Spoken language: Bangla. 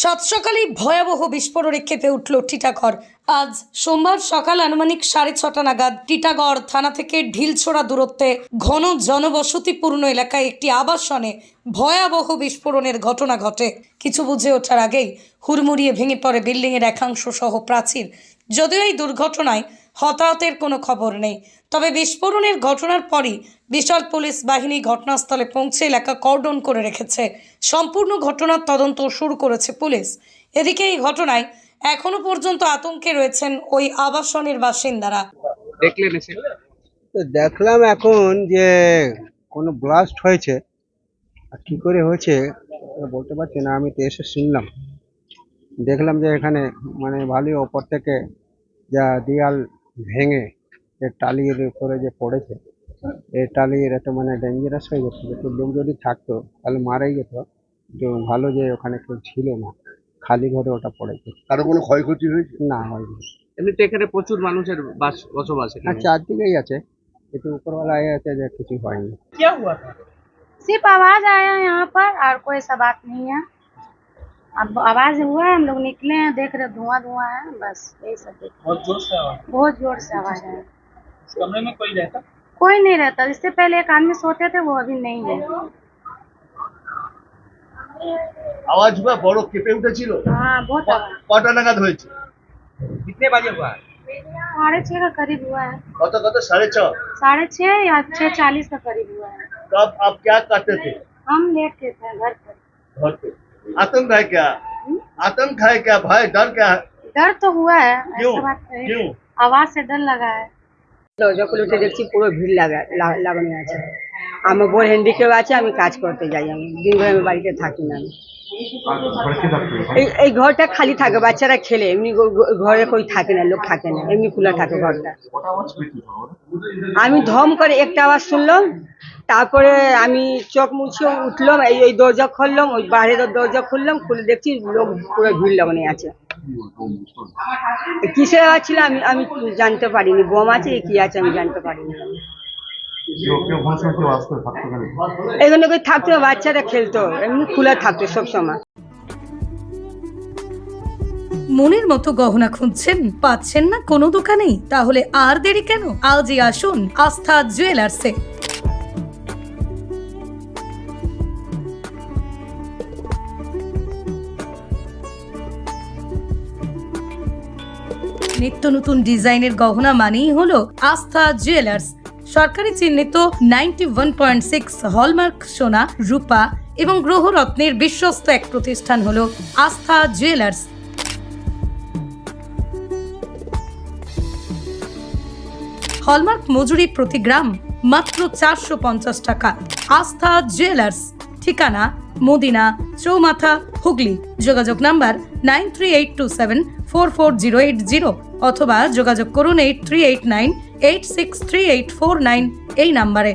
সাত সকালেই ভয়াবহ বিস্ফোরণে ক্ষেপে উঠল টিটাগড়। আজ সোমবার সকাল আনুমানিক সাড়ে ছটা নাগাদ টিটাগড় থানা থেকে ঢিলছোড়া দূরত্বে ঘন জনবসতিপূর্ণ এলাকায় একটি আবাসনে ভয়াবহ বিস্ফোরণের ঘটনা ঘটে। কিছু বুঝে ওঠার আগেই হুড়মুড়িয়ে ভেঙে পড়ে বিল্ডিংয়ের একাংশ সহ প্রাচীর। যদিও এই দুর্ঘটনায় হতাহতের কোনো খবর নেই। তবে বিস্ফোরণের ঘটনার পরই বিশাল পুলিশ বাহিনী ঘটনাস্থলে পৌঁছে এলাকা কর্ডন করে রেখেছে। সম্পূর্ণ ঘটনার তদন্ত শুরু করেছে পুলিশ। এদিকে এই ঘটনায় এখনও পর্যন্ত আতঙ্কে রয়েছেন ওই আবাসনের বাসিন্দারা। দেখলেন তো দেখলাম এখন যে কোনো ব্লাস্ট হয়েছে। আর কী করে হয়েছে বলতে পারছি না আমি তো এসে শুনলাম। দেখলাম যে এখানে মানে ভালোই ওপর থেকে যা দেয়াল ভেঙে যে টালির উপরে যে পড়েছে এই টালির একটা মানে ডেঞ্জারাস হয়ে গেছে একটু লোক যদি থাকতো তাহলে মারাই যেত তো ভালো যে ওখানে কেউ ছিল না খালি ঘরে ওটা পড়েছে কারো কোনো ক্ষয়ক্ষতি হয়েছে না হয়নি এমনিতে এখানে প্রচুর মানুষের বাস বসবাস আর এখানে চারদিকেই আছে একটু উপরওয়ালা এ আছে যে কিছু হয়নি सिर्फ आवाज आया यहाँ पर और कोई सा बात नहीं है अब आवाज हुआ हम लोग निकले हैं देख रहे धुआं धुआं है बस यही सब देख रहे हैं। बहुत जोर से आवाज बहुत जोर से आवाज आया इस कमरे में कोई रहता कोई नहीं रहता इससे पहले एक आदमी सोते थे वो अभी नहीं है আওয়াজ বা বড় কেঁপে উঠেছিল हाँ बहुत आवाज কটা নাগাদ হয়েছে কিতনে বাজে হুয়া साढ़े छः का करीब हुआ है কত কত সাড়ে ছ साढ़े छः या छः चालीस का करीब हुआ है तब आप क्या करते थे हम लेट के थे घर पर घर पे हम्म? आतंक है क्या आतंक है क्या भय डर क्या है? डर तो हुआ है क्यों? क्यों? आवाज़ से डर लगा है। जो पुलिस देखी पूरा भीड़ लगा लगने आ আমার বোন হ্যান্ডিক্যাপ আছে, আমি কাজ করতে যাই। আমি দিন ভরে আমি বাড়িতে থাকি না। এই এই ঘরটা খালি থাকে, বাচ্চারা খেলে। এমনি ঘরে কই থাকে না, লোক থাকে না। এমনি খোলা থাকে ঘরটা। আমি ধম করে একটা আওয়াজ শুনলাম, তারপরে আমি চোখ মুছে উঠলাম, এই ওই দরজা খুললাম, ওই বাইরের দরজা খুললাম, খুলে দেখছি লোক পুরো ভিড় লাগানো আছে। কিসের আওয়াজ ছিল আমি আমি জানতে পারিনি। বোম আছে কি আছে আমি জানতে পারিনি। এখানে কই থাকতো বাচ্চারা খেলতো এমনি খোলা থাকতো সবসময় মনের মতো গহনা খুঁজছেন পাচ্ছেন না কোনো দোকানেই তাহলে আর দেরি কেন? আজই আসুন আস্থা জুয়েলার্সে। নিত্য নতুন ডিজাইনের গহনা মানেই হলো আস্থা জুয়েলার্স। সরকারি চিহ্নিত ninety one point six hallmark সোনা, রূপা এবং গ্রহরত্নের বিশ্বস্ত এক প্রতিষ্ঠান হলো আস্থা জুয়েলার্স। হলমার্ক মজুরি প্রতি গ্রাম মাত্র চারশো পঞ্চাশ টাকা। আস্থা জুয়েলার্স। ঠিকানা মদিনা, চৌমাথা, হুগলি। যোগাযোগ number nine three eight two seven four four zero eight zero অথবা যোগাযোগ করুন eight three eight nine eight six three eight four nine এই নাম্বারে।